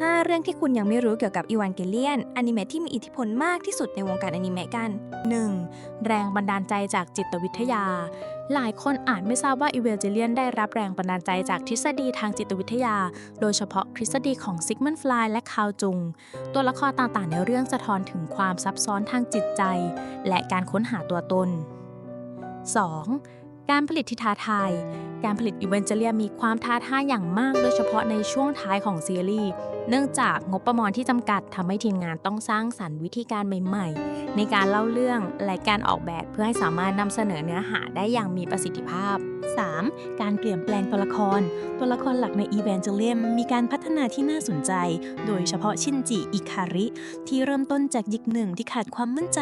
5 เรื่องที่คุณยังไม่รู้เกี่ยวกับอีวานเกเลียนอนิเมะที่มีอิทธิพลมากที่สุดในวงการอนิเมะกัน 1. แรงบันดาลใจจากจิตวิทยา หลายคนอาจไม่ทราบว่าอีเวลเจเลียนได้รับแรงบันดาลใจจากทฤษฎีทางจิตวิทยา โดยเฉพาะทฤษฎีของซิกมันฟลายและคาวจุง ตัวละครต่างๆ ในเรื่องสะท้อนถึงความซับซ้อนทางจิตใจ และการค้นหาตัวตน 2. การผลิตที่ท้าทาย การผลิตอีเวนเจเลียมีความท้าทายอย่างมาก โดยเฉพาะในช่วงท้ายของซีรีส์เนื่องจากงบประมาณที่จำกัดทำให้ทีมงานต้องสร้างสรรค์วิธีการใหม่ๆ ในการเล่าเรื่องและการออกแบบเพื่อให้สามารถนำเสนอเนื้อหาได้อย่างมีประสิทธิภาพ 3. การเปลี่ยนแปลงตัวละคร ตัวละครหลักใน Evangelion มีการพัฒนาที่น่าสนใจ โดยเฉพาะชินจิอิคาริ ที่เริ่มต้นจากยิกหนึ่งที่ขาดความมั่นใจ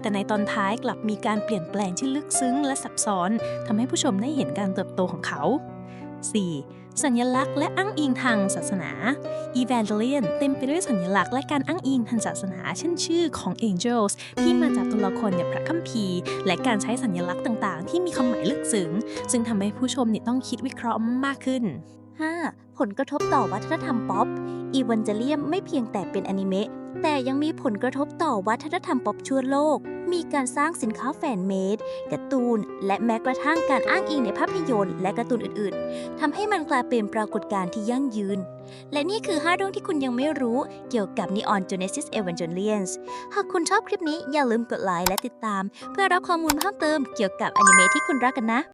แต่ในตอนท้ายกลับมีการเปลี่ยนแปลงที่ลึกซึ้งและซับซ้อนทำให้ผู้ชมได้เห็นการเติบโตของเขา 4. สัญลักษณ์และอ้างอิงทางศาสนา Evangelion เต็มไปด้วยสัญลักษณ์และการอ้างอิงทางศาสนา เช่นชื่อของ Angels ที่มาจากตัวละครในพระคัมภีร์ และการใช้สัญลักษณ์ต่างๆ ที่มีความหมายลึกซึ้ง ซึ่งทำให้ผู้ชมเนี่ยต้องคิดวิเคราะห์มากขึ้น 5. ผลกระทบต่อวัฒนธรรมป๊อปอีว a นเจเลียมไม่เพียงแต่เป็นอนิเมะแต่ยังมีผลกระทบต่อวัฒนธรรมป๊อปทั่วโลก มีการสร้างสินค้าแฟนเมดการ์ตูน และแม้กระทั่งการอ้างอิงในภาพยนตร์ และการ์ตูนอื่นๆทำให้มันกลายเป็นปรากฏการณ์ที่ยั่งยืน และนี่คือ 5 เรื่องที่คุณยังไม่รู้เกี่ยวกับ Neon Genesis Evangelions หากคุณชอบคลิปนี้อย่าลืมกดไลค์และติดตาม เพื่อรับข้อมูลเพิ่มเติมเกี่ยวกับอนิเมะที่คุณรักกันนะ